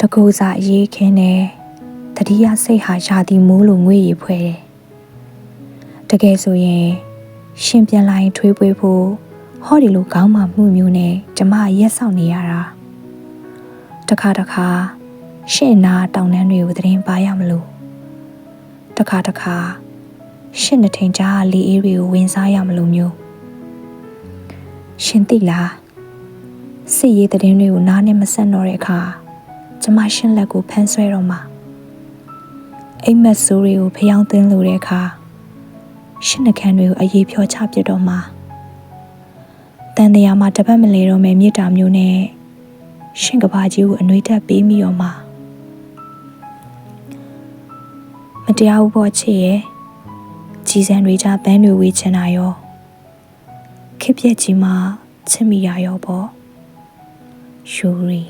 တကူစာအေးခင်းနေတတိယစိတ်ဟာယာတီမိုးလိုငွေရီဖွဲတယ်တကယ်ဆိုရင်ရှင်ပြန်လာရင်ထွေးပွေးဖို့ဟောဒီလိုခေါင်းမှမှုမျိုးနဲ့ကျမရက်ဆောင်နေရတာတခါတခါရှင့်နာတောင်တန်းတွေကိုသတင်းပါရမလို့တခါတခါရှင့်နှထင်ကြားလီအေးတွေကိုဝင်စားရမလို့မျိုးရှင်သိလားစစ်ရေးသတင်းတွေကိုနားနဲ့မဆက်တော့တဲ့အခါ ကျမရှင့်လက်ကိုဖမ်းဆွဲတော့မှာအိမ်မက်ဆိုးတွေကိုဖျောင်းသွင်းလို့တဲ့အခါရှင့်နှခမ်းတွေကိုအရေးဖြောချပြစ်တော့မှာတန်တရားမှာတပတ်မလဲတော့မယ်မြေတာမျိုးနဲ့ရှင့်ကဘာကြီးကိုအနှွေးတက်ပေးမိတော့မှာမတရားဘူးပေါ့ချစ်ရဲ့ကြီးစံတွေကြဘန်းတွေဝေးချင်တာရောခစ်ပြက်ကြီးမှာချစ်မိရရောပေါ့ယူရီ